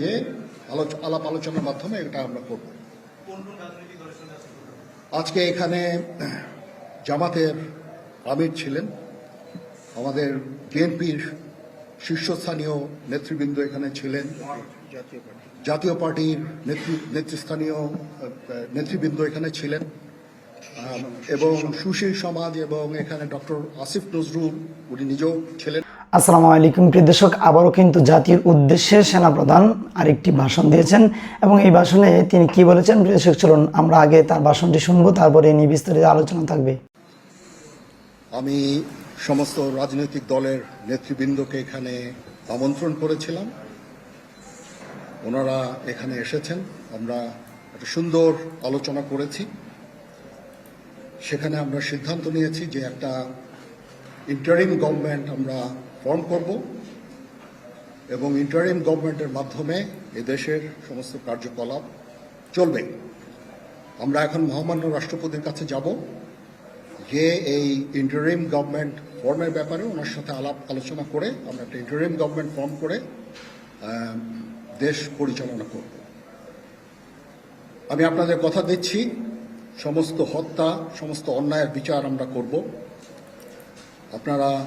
যে আলাপ আলোচনার মাধ্যমে এটা আমরা করব। আজকে এখানে জামাতের আমির ছিলেন। আমাদের বিএনপির শীর্ষস্থানীয় নেতৃবৃন্দ এখানে ছিলেন। জাতীয় পার্টির নেতৃ- নেতৃস্থানীয় নেতৃবৃন্দ এখানে ছিলেন। এবং সুশীল সমাজ এবং এখানে ডক্টর আসিফ নজরুল, উনি নিজেও ছিলেন। আসসালামু আলাইকুম, প্রিয় দর্শক। আবারও কিন্তু জাতির উদ্দেশ্যে সেনাপ্রধান আরেকটি ভাষণ দিয়েছেন এবং এই ভাষণে তিনি কি বলেছেন, প্রিয় দর্শক, চলুন আমরা আগে তার ভাষণটি শুনব, তারপরে এ নিয়ে বিস্তারিত আলোচনা থাকবে। আমি সমস্ত রাজনৈতিক দলের নেতৃবৃন্দকে এখানে আমন্ত্রণ করেছিলাম। ওনারা এখানে এসেছেন। আমরা একটা সুন্দর আলোচনা করেছি। সেখানে আমরা সিদ্ধান্ত নিয়েছি যে একটা ইন্টারিম গভর্নমেন্ট আমরা ফর্ম করব এবং ইন্টারিম গভর্নমেন্টের মাধ্যমে এদেশের সমস্ত কার্যকলাপ চলবে। আমরা এখন মহামান্য রাষ্ট্রপতির কাছে যাব। যে এই ইন্টারিম গভর্নমেন্ট ফর্মের ব্যাপারে ওনার সাথে আলাপ আলোচনা করে আমরা একটা ইন্টারিম গভর্নমেন্ট ফর্ম করে দেশ পরিচালনা করব। আমি আপনাদের কথা দিচ্ছি। সমস্ত হত্যা, সমস্ত অন্যায়ের বিচার আমরা করব। আপনারা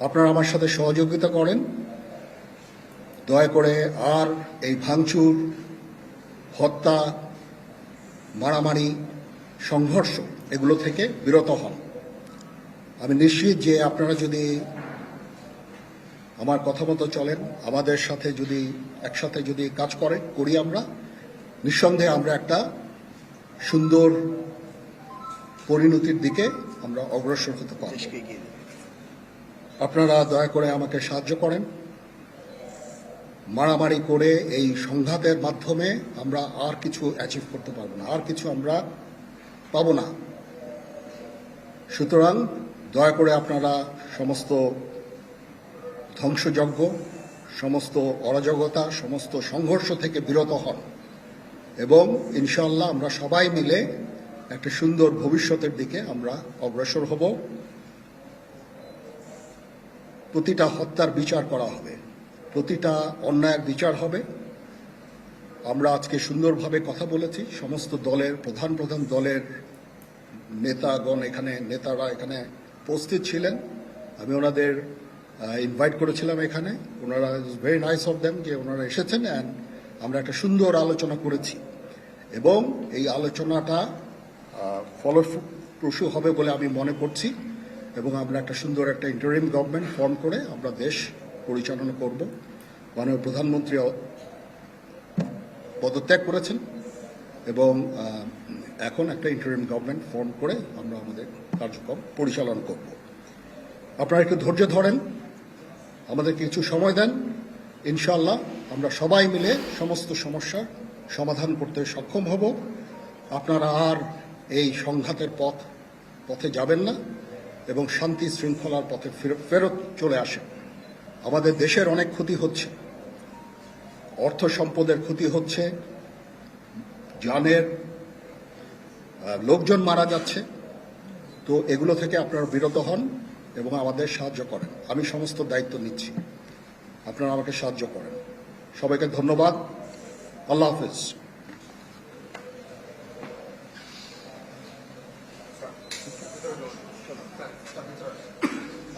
আপনারা আমার সাথে সহযোগিতা করেন। দয়া করে আর এই ভাঙচুর, হত্যা, মারামারি, সংঘর্ষ এগুলো থেকে বিরত হন। আমি নিশ্চিত যে আপনারা যদি আমার কথা মতো চলেন, আমাদের সাথে যদি, একসাথে যদি কাজ করে, করি আমরা, নিঃসন্দেহে আমরা একটা সুন্দর পরিণতির দিকে আমরা অগ্রসর হতে পারব। আপনারা দয়া করে আমাকে সাহায্য করেন। মারামারি করে এই সংঘাতের মাধ্যমে আমরা আর কিছু অ্যাচিভ করতে পারব না, আর কিছু আমরা পাবো না। সুতরাং দয়া করে আপনারা সমস্ত ধ্বংসযজ্ঞ, সমস্ত অরাজকতা, সমস্ত সংঘর্ষ থেকে বিরত হন এবং ইনশাল্লাহ আমরা সবাই মিলে একটা সুন্দর ভবিষ্যতের দিকে আমরা অগ্রসর হব। প্রতিটা হত্যার বিচার করা হবে। প্রতিটা অন্যায়ের বিচার হবে। আমরা আজকে সুন্দরভাবে কথা বলেছি। সমস্ত দলের, প্রধান প্রধান দলের নেতাগণ এখানে, নেতারা এখানে উপস্থিত ছিলেন। আমি ওনাদের ইনভাইট করেছিলাম এখানে। ওনারা ভেরি নাইস অফ দেম যে ওনারা এসেছেন অ্যান্ড আমরা একটা সুন্দর আলোচনা করেছি। এবং এই আলোচনাটা ফলপ্রসূ হবে বলে আমি মনে করছি। এবং আমরা একটা সুন্দর একটা ইন্টারিম গভর্নমেন্ট ফর্ম করে আমরা দেশ পরিচালনা করব। মাননীয় প্রধানমন্ত্রী পদত্যাগ করেছেন এবং এখন একটা ইন্টারিম গভর্নমেন্ট ফর্ম করে আমরা আমাদের কার্যক্রম পরিচালনা করব। আপনারা একটু ধৈর্য ধরেন, আমাদের কিছু সময় দেন ইনশাল্লাহ আমরা সবাই মিলে সমস্ত সমস্যার সমাধান করতে সক্ষম হব। আপনারা আর এই সংঘাতের পথ, পথে যাবেন না। এবং শান্তি শৃঙ্খলার পথে ফের- ফেরত চলে আসে। আমাদের দেশের অনেক ক্ষতি হচ্ছে। অর্থ সম্পদের ক্ষতি হচ্ছে। জানের লোকজন মারা যাচ্ছে। তো এগুলো থেকে আপনারা বিরত হন এবং আমাদের সাহায্য করেন। আমি সমস্ত দায়িত্ব নিচ্ছি। আপনারা আমাকে সাহায্য করেন। সবাইকে ধন্যবাদ। আল্লাহ হাফিজ।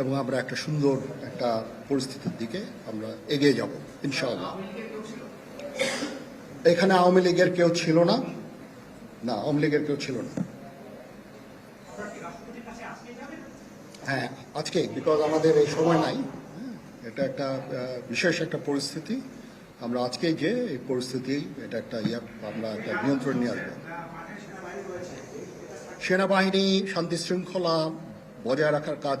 এবং আমরা একটা সুন্দর একটা পরিস্থিতির দিকে আমরা এগিয়ে যাব ইনশাআল্লাহ। এখানে আওয়ামী লীগের কেউ ছিল না? না আওয়ামী লীগের কেউ ছিল না। হ্যাঁ আজকে বিকজ আমাদের এই সময় নাই হ্যাঁ, এটা একটা বিশেষ একটা পরিস্থিতি। আমরা আজকে যে এই পরিস্থিতি এটা একটা ইয়া আমরা একটা নিয়ন্ত্রণ নিয়ে আসব। সেনাবাহিনী শান্তি শৃঙ্খলা বজায় রাখার কাজ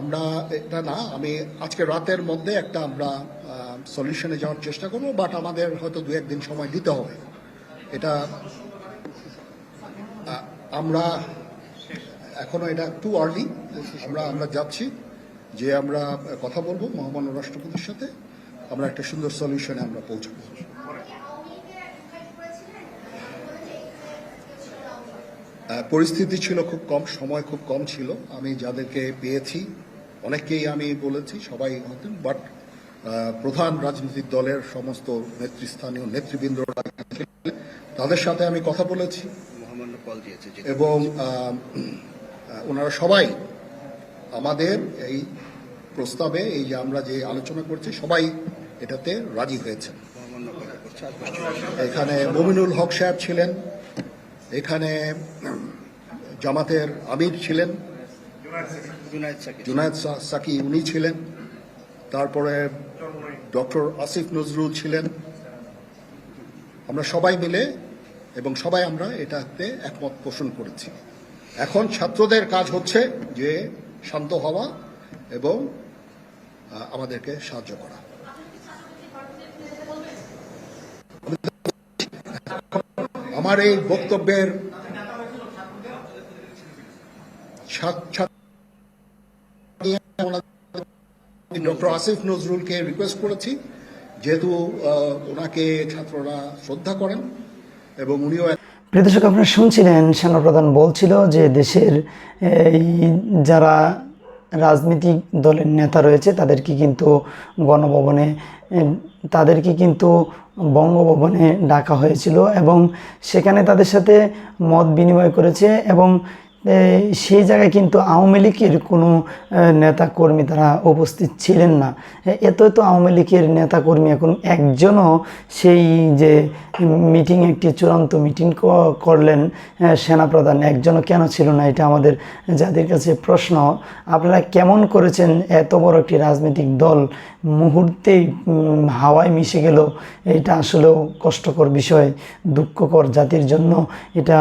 আমরা, এটা না, আমি আজকে রাতের মধ্যে একটা আমরা সলিউশনে যাওয়ার চেষ্টা করব বাট আমাদের হয়তো দু একদিন সময় দিতে হবে। এটা আমরা এখনও এটা টু আর্লি আমরা আমরা যাচ্ছি যে আমরা কথা বলব মহামান্য রাষ্ট্রপতির সাথে, আমরা একটা সুন্দর সলিউশনে আমরা পৌঁছাবো। পরিস্থিতি ছিল খুব কম, সময় খুব কম ছিল। আমি যাদেরকে পেয়েছি অনেককেই আমি বলেছি সবাই হতেন বাট প্রধান রাজনৈতিক দলের সমস্ত নেতৃস্থানীয় নেতৃবৃন্দরা তাদের সাথে আমি কথা বলেছি এবং ওনারা সবাই আমাদের এই প্রস্তাবে এই যে আমরা যে আলোচনা করছি সবাই এটাতে রাজি হয়েছেন। এখানে মমিনুল হক সাহেব ছিলেন এখানে জামাতের আমির ছিলেন জুনায়দ সাকি। উনি ছিলেন। তারপরে ডক্টর আসিফ নজরুল ছিলেন। আমরা সবাই মিলে এবং সবাই আমরা এটাতে একমত পোষণ করেছি। এখন ছাত্রদের কাজ হচ্ছে যে শান্ত হওয়া এবং আমাদেরকে সাহায্য করা। আমার এই বক্তব্যের ডক্টর আসিফ নজরুলকে রিকোয়েস্ট করেছি। যেহেতু ওনাকে ছাত্ররা শ্রদ্ধা করেন এবং উনিও এক- আপনারা শুনছিলেন সেনাপ্রধান বলছিল যে দেশের, এই যারা রাজনৈতিক দলের নেতা রয়েছে, তাদেরকে কিন্তু গণভবনে, তাদেরকে কিন্তু বঙ্গভবনে ডাকা হয়েছিল এবং সেখানে তাদের সাথে মত বিনিময় করেছে এবং সেই জায়গায় কিন্তু আওয়ামী লীগের কোনো নেতা কর্মী তারা উপস্থিত ছিলেন না। এত তো আওয়ামী লীগের নেতা কর্মী এখন একজনও সেই যে মিটিং একটি চূড়ান্ত মিটিং করলেন সেনাপ্রধান, একজনও কেন ছিল না এটা আমাদের যাদের কাছে প্রশ্ন। আপনারা কেমন করেছেন এত বড় একটি রাজনৈতিক দল? মুহূর্তেই হাওয়ায় মিশে গেল, এটা আসলেও কষ্টকর বিষয়, দুঃখকর জাতির জন্য এটা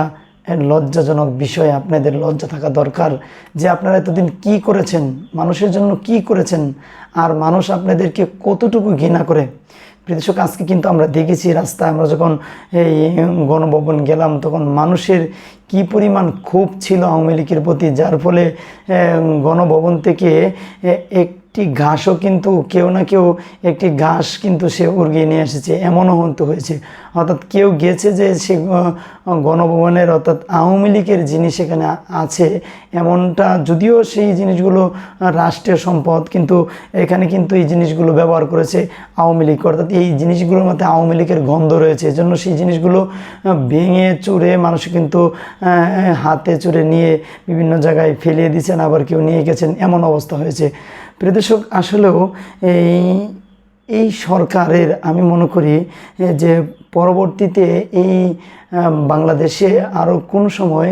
লজ্জাজনক বিষয় আপনাদের লজ্জা থাকা দরকার যে আপনারা এতদিন কি করেছেন মানুষের জন্য কি করেছেন আর মানুষ আপনাদেরকে কতটুকু ঘৃণা করে। প্রিয়দর্শক আজকে কিন্তু আমরা দেখেছি রাস্তায় আমরা যখন এই গণভবন গেলাম তখন মানুষের কি পরিমাণ ক্ষোভ ছিল আওয়ামী লীগের প্রতি যার ফলে গণভবন থেকে এ, একটি ঘাসও কিন্তু কেউ না কেউ একটি ঘাস কিন্তু সে উর্গিয়ে নিয়ে এসেছে, এমনও হতে হয়েছে। অর্থাৎ কেউ গেছে যে সে গণভবনের, অর্থাৎ আওয়ামী লীগের জিনিস এখানে আছে, এমনটা যদিও সেই জিনিসগুলো রাষ্ট্রীয় সম্পদ কিন্তু এখানে কিন্তু এই জিনিসগুলো ব্যবহার করেছে আওয়ামী লীগ। অর্থাৎ এই জিনিসগুলোর মধ্যে আওয়ামী লীগের গন্ধ রয়েছে, এজন্য সেই জিনিসগুলো ভেঙে চুরে মানুষ কিন্তু হাতে চুরে নিয়ে বিভিন্ন জায়গায় ফেলিয়ে দিয়েছেন, আবার কেউ নিয়ে গেছেন, এমন অবস্থা হয়েছে। প্রিয় দর্শক, আসলেও এই এই সরকারের, আমি মনে করি যে পরবর্তীতে এই বাংলাদেশে আরও কোন সময়